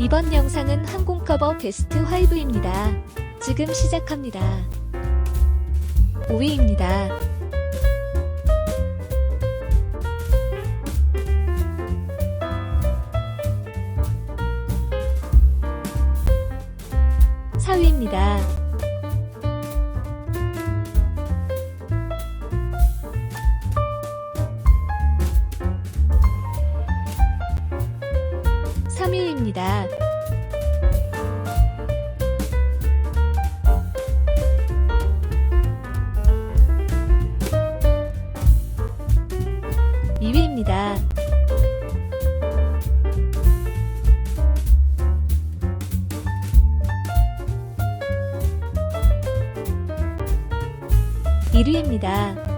이번 영상은 항공 커버 베스트 5입니다. 지금 시작합니다. 5위입니다. 사위입니다 3위입니다. 2위입니다. 1위입니다.